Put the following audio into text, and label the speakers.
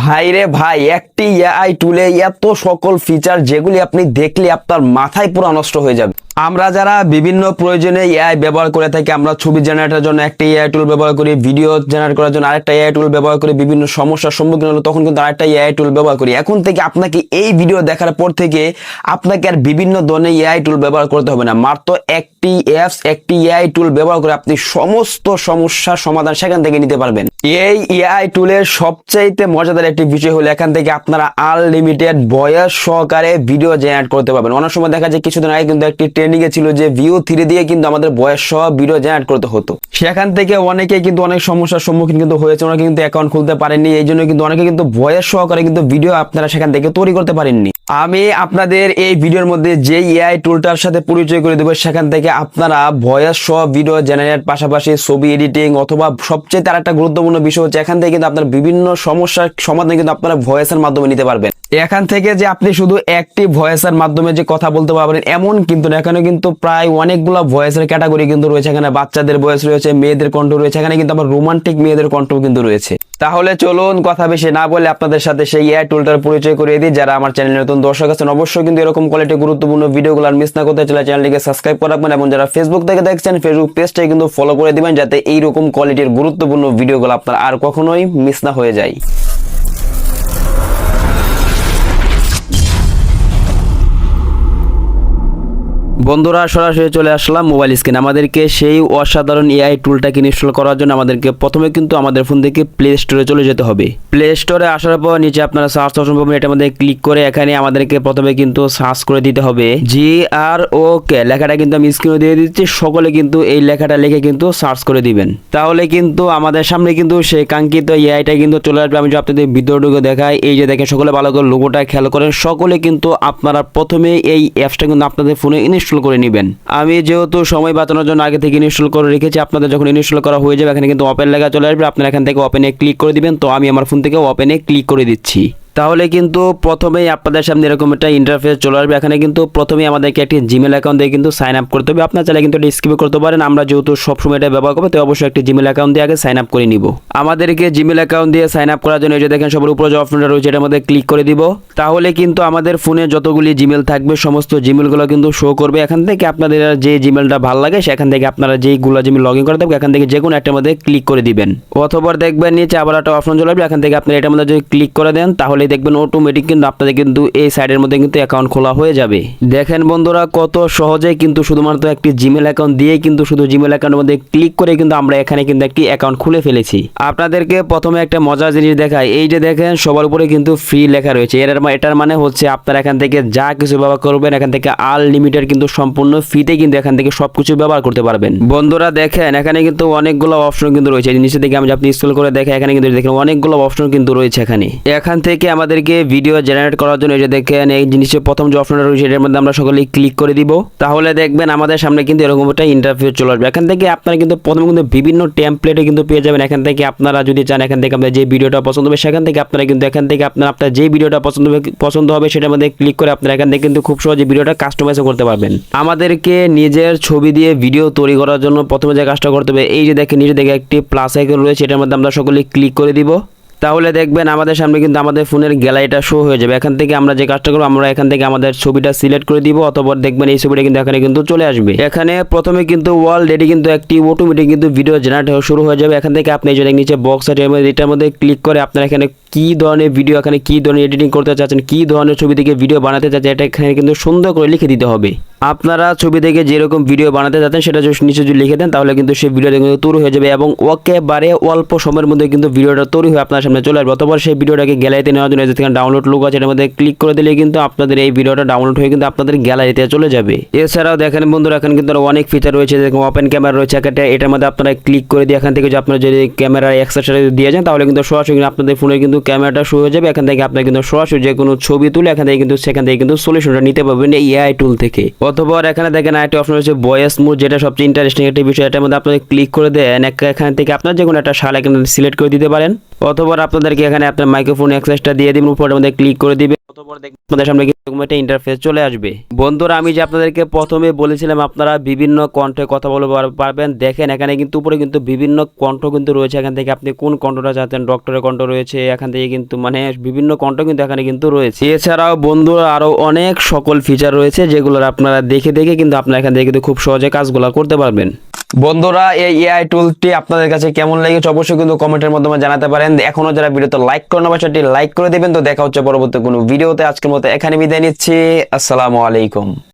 Speaker 1: ভাইরে ভাই, একটি এআই টুলে এত সকল ফিচার যেগুলি আপনি দেখলে আপনার মাথায় পুরো নষ্ট হয়ে যাবে। আমরা যারা বিভিন্ন প্রয়োজনে এআই ব্যবহার করে থাকি, আমরা ছবি জেনারেটের জন্য একটা এআই টুল ব্যবহার করি ভিডিও জেনারেট করার জন্য আরেকটা এআই টুল ব্যবহার করি, বিভিন্ন সমস্যার সম্মুখীন হলো তখন কিন্তু আরেকটা এআই টুল ব্যবহার করি। এখন থেকে আপনাকে এই ভিডিও দেখার পর থেকে আপনাকে আর বিভিন্ন ধরনের এআই টুল ব্যবহার করতে হবে না। মাত্র একটি অ্যাপস একটি এআই টুল ব্যবহার করে আপনি সমস্ত সমস্যার সমাধান সেখান থেকে নিতে পারবেন। এই এআই টুলের সবচাইতে মজাদার একটি বিষয় হলো এখান থেকে আপনারা আনলিমিটেড বয়স সহকারে ভিডিও জেনারেট করতে পারবেন। অনেক সময় দেখা যায়, কিছুদিন আগে কিন্তু একটি ট্রেন্ডিং এ ছিল যে ভিও থ্রি দিয়ে কিন্তু আমাদের বয়স সহ ভিডিও জেনারেট করতে হতো। সেখান থেকে অনেকে কিন্তু অনেক সমস্যার সম্মুখীন কিন্তু হয়েছে, ওরা কিন্তু অ্যাকাউন্ট খুলতে পারেননি এই জন্য কিন্তু অনেকে কিন্তু বয়স সহকারে কিন্তু ভিডিও আপনারা সেখান থেকে তৈরি করতে পারেননি। আমি আপনাদের এই ভিডিওর মধ্যে যে এআই টুলটার সাথে পরিচয় করে দেবো, সেখান থেকে আপনারা ভয়েস সহ ভিডিও জেনারেট পাশাপাশি ছবি এডিটিং অথবা সবচেয়ে তার একটা গুরুত্বপূর্ণ বিষয় হচ্ছে এখান থেকে কিন্তু আপনার বিভিন্ন সমস্যার সমাধান কিন্তু আপনারা ভয়েসের মাধ্যমে নিতে পারবেন। এখান থেকে যে আপনি শুধু একটি ভয়েসের মাধ্যমে যে কথা বলতে পারবেন, এমন কিন্তু না। এখানে কিন্তু প্রায় অনেকগুলো ভয়েসের ক্যাটাগরি কিন্তু রয়েছে। এখানে বাচ্চাদের ভয়েস রয়েছে, মেয়েদের কণ্ঠ রয়েছে। এখানে কিন্তু আবার রোমান্টিক মেয়েদের কণ্ঠ কিন্তু রয়েছে। তাহলে চলুন কথা বেশি না বলে আপনাদের সাথে সেই এয়ার টুলটার পরিচয় করিয়ে দিই। যারা আমার চ্যানেলে নতুন দর্শক আছেন, অবশ্যই কিন্তু এরকম কোয়ালিটি গুরুত্বপূর্ণ ভিডিওগুলো গুলো মিস না করতে চাইলে চ্যানেলটিকে সাবস্ক্রাইব করে রাখবেন এবং যারা ফেসবুক থেকে দেখছেন ফেসবুক পেজটাই কিন্তু ফলো করে দিবেন, যাতে এইরকম কোয়ালিটির গুরুত্বপূর্ণ ভিডিওগুলো আপনার আর কখনোই মিস না হয়ে যায়। বন্ধুরা, সরাসরি চলে আসলাম মোবাইল স্ক্রিন আমাদেরকে সেই অসাধারণ এআই টুলটাকে ইনস্টল করার জন্য আমাদেরকে প্রথমে কিন্তু আমাদের ফোন থেকে প্লে স্টোরে চলে যেতে হবে। প্লে স্টোরে আসার পর নিচে আপনারা সার্চ অপশন পাবেন, এটার মধ্যে ক্লিক করে এখানে আমাদেরকে প্রথমে কিন্তু সার্চ করে দিতে হবে। জি আর ও কে লেখাটা কিন্তু আমি স্ক্রিনে দিয়ে দিচ্ছি, সকলে কিন্তু এই লেখাটা লিখে কিন্তু সার্চ করে দিবেন। তাহলে কিন্তু আমাদের সামনে কিন্তু সেই কাঙ্ক্ষিত এআইটা কিন্তু চলে আসবে। আমি যদি আপনাদের ভিডিওটুকু দেখাই, এই যে দেখেন, সকলে ভালো করে লোগোটা খেয়াল করেন, সকলে কিন্তু আপনারা প্রথমে এই অ্যাপসটা কিন্তু আপনাদের ফোনে ইনস্টল করে নেবেন। আমি যেহেতু সময় বাঁচানোর জন্য আগে থেকে ইনস্টল করে রেখেছি, আপনাদের যখন ইনস্টল করা হয়ে যাবে, এখানে কিন্তু ওপেন লেখা চলে আসবে। আপনারা এখান থেকে ওপেনে ক্লিক করে দিবেন। তো আমি আমার ফোন থেকে ওপেনে ক্লিক করে দিচ্ছি। তাহলে কিন্তু প্রথমেই আপনাদের সামনে এরকম একটা ইন্টারফেস চলে আসবে। এখানে কিন্তু প্রথমেই আমাদেরকে একটি জিমেল অ্যাকাউন্ট দিয়ে কিন্তু সাইন আপ করতে হবে। আপনার চাইলে কিন্তু এটা স্কিপ করতে পারেন। আমরা যেহেতু সবসময় এটা ব্যবহার করব তো অবশ্যই একটি জিমেল অ্যাকাউন্ট দিয়ে আগে সাইন আপ করে নিব। আমাদেরকে জিমেল অ্যাকাউন্ট দিয়ে সাইন আপ করার জন্য এই যে দেখেন, সবার উপরে যে অপশনটা রয়েছে, এটার মধ্যে ক্লিক করে দিব। তাহলে কিন্তু আমাদের ফোনে যতগুলি জিমেল থাকবে, সমস্ত জিমেলগুলো কিন্তু শো করবে। এখান থেকে আপনাদের যে জিমেলটা ভালো লাগে, সেখান থেকে আপনারা যেই যেইগুলো জিমেল লগ ইন করে থাকবে এখান থেকে যে কোনো একটার মধ্যে ক্লিক করে দিবেন। অথবা দেখবেন নিচে আবার একটা অপশন চলে আসবে, এখান থেকে আপনি এটার মধ্যে যদি ক্লিক করে দেন, তাহলে দেখবেন অটোমেটিক কিন্তু আপনাদের কিন্তু এই সাইডের মধ্যে কিন্তু অ্যাকাউন্ট খোলা হয়ে যাবে। দেখেন বন্ধুরা, কত সহজে কিন্তু শুধুমাত্র একটি জিমেল অ্যাকাউন্ট দিয়ে কিন্তু শুধু জিমেল অ্যাকাউন্টের মধ্যে ক্লিক করে কিন্তু আমরা এখানে কিন্তু একটি অ্যাকাউন্ট খুলে ফেলেছি। আপনাদেরকে প্রথমে একটা মজার জিনিস দেখাই। এই যে দেখেন, সবার উপরে কিন্তু ফ্রি লেখা রয়েছে। এর এটার মানে হচ্ছে আপনারা এখান থেকে যা কিছু ব্যবহার করবেন, এখান থেকে আনলিমিটেড কিন্তু সম্পূর্ণ ফ্রিতে কিন্তু এখান থেকে সবকিছু ব্যবহার করতে পারবেন। বন্ধুরা, দেখেন, এখানে কিন্তু অনেকগুলো অপশন কিন্তু রয়েছে। নিচে থেকে আমি আপনি ইনস্টল করে দেখেন এখানে কিন্তু দেখেন অনেকগুলো অপশন কিন্তু রয়েছে এখানে। এখান থেকে আমাদেরকে ভিডিও জেনারেট করার জন্য এটা দেখেন, এই জিনিসের প্রথম যে অপশনটা রয়েছে, এটার মধ্যে আমরা সকলেই ক্লিক করে দিব। তাহলে দেখবেন আমাদের সামনে কিন্তু এরকম একটা ইন্টারফেস চলে আসবে। এখান থেকে আপনারা কিন্তু প্রথমে কিন্তু বিভিন্ন টেমপ্লেটে কিন্তু পেয়ে যাবেন। এখান থেকে আপনারা যদি চান, এখান থেকে আপনার যে ভিডিওটা পছন্দ হবে, সেখান থেকে আপনারা কিন্তু, এখান থেকে আপনার আপনার যে ভিডিওটা পছন্দ হবে পছন্দ হবে, সেটার মধ্যে ক্লিক করে আপনারা এখান থেকে কিন্তু খুব সহজে ভিডিওটা কাস্টমাইজ করতে পারবেন। আমাদেরকে নিজের ছবি দিয়ে ভিডিও তৈরি করার জন্য প্রথমে যে কাজটা করতে হবে, এই যে দেখেন নিচে দেখে একটি প্লাস আইকন রয়েছে, এটার মধ্যে আমরা সকলে ক্লিক করে দিব। তাহলে দেখবেন আমাদের সামনে কিন্তু আমাদের ফোনের গ্যালারিটা শো হয়ে যাবে। এখান থেকে আমরা যে কাজটা করব, আমরা এখান থেকে আমাদের ছবিটা সিলেক্ট করে দিব অথবা দেখবেন এই ছবিটা কিন্তু এখানে কিন্তু চলে আসবে। এখানে প্রথমে কিন্তু অলরেডি কিন্তু একটি অটোমেটিক কিন্তু ভিডিও জেনারেট শুরু হয়ে যাবে। এখান থেকে আপনি যদি নিচে বক্স আছে এটার মধ্যে ক্লিক করে আপনার এখানে কি ধরনের ভিডিও এখানে কি ধরনের এডিটিং করতে চাচ্ছেন, কি ধরনের ছবি থেকে ভিডিও বানাতে চাচ্ছেন, এটা এখানে কিন্তু সুন্দর করে লিখে দিতে হবে। আপনারা ছবি থেকে যেরকম ভিডিও বানাতে চাচ্ছেন, সেটা যদি নিচে যদি লিখে দেন, তাহলে কিন্তু সেই ভিডিওটা কিন্তু তৈরি হয়ে যাবে এবং ওকে বারে অল্প সময়ের মধ্যে কিন্তু ভিডিওটা তৈরি হয়ে আপনার সামনে চলে আসবে। অথবা সেই ভিডিওটাকে গ্যালারিতে নেওয়ার জন্য যেখানে ডাউনলোড লোক আছে, এটার মধ্যে ক্লিক করে দিলে কিন্তু আপনাদের এই ভিডিওটা ডাউনলোড হয়ে কিন্তু আপনাদের গ্যালারিতে চলে যাবে। এছাড়াও দেখেন বন্ধুরা, এখানে কিন্তু অনেক ফিচার রয়েছে, যেরকম ওপেন ক্যামেরা রয়েছে একটা, এটার মধ্যে আপনারা ক্লিক করে দিয়ে এখান থেকে যে আপনারা যদি ক্যামেরা অ্যাক্সেসরি দিয়ে যান, তাহলে কিন্তু সরাসরি কিন্তু আপনাদের ফোনে কিন্তু ক্যামেরাটা শুরু হয়ে যাবে। এখান থেকে আপনারা কিন্তু সরাসরি যে কোনো ছবি তুলে এখান থেকে কিন্তু, সেখান থেকে কিন্তু সলিউশনটা নিতে পারবেন এই এআই টুল থেকে। অথবা এখানে দেখেন আরেকটি অপশন রয়েছে ভয়েস মোড যেটা সবচেয়ে ইন্টারেস্টিং একটা বিষয়, এটার মধ্যে আপনারা ক্লিক করে দেন, এখান থেকে আপনার যে কোনো একটা শাল এখানে সিলেক্ট করে দিতে পারেন। অথবা আপনাদেরকে এখানে আপনার মাইক্রোফোন অ্যাক্সেসটা দিয়ে দিবেন, উপরের মধ্যে ক্লিক করে দিবেন। অতঃপর দেখবেন আপনাদের সামনে একটা ইন্টারফেস চলে আসবে। বন্ধুরা, আমি যে আপনাদেরকে প্রথমে বলেছিলাম, আপনারা বিভিন্ন কণ্ঠে কথা বলতে পারবেন। দেখেন, এখানে কিন্তু উপরে কিন্তু বিভিন্ন কণ্ঠ কিন্তু রয়েছে। এখান থেকে আপনি কোন কণ্ঠটা চাচ্ছেন ডক্টরের কণ্ঠ রয়েছে। এখান থেকে কিন্তু মানে বিভিন্ন কণ্ঠ কিন্তু এখানে কিন্তু রয়েছে। এছাড়াও বন্ধুরা, আরও অনেক সকল ফিচার রয়েছে যেগুলোর আপনারা দেখে দেখে কিন্তু আপনারা এখান থেকে কিন্তু খুব সহজে কাজগুলো করতে পারবেন। বন্ধুরা, এই এআই টুলটি আপনাদের কাছে কেমন লেগেছে অবশ্যই কিন্তু কমেন্টের মাধ্যমে জানাতে পারেন। এখনও যারা ভিডিওতে লাইক করেন সেটি লাইক করে দেবেন। তো দেখা হচ্ছে পরবর্তী কোনো ভিডিওতে। আজকের মতো এখানে বিদায় নিচ্ছি। আসসালামু আলাইকুম।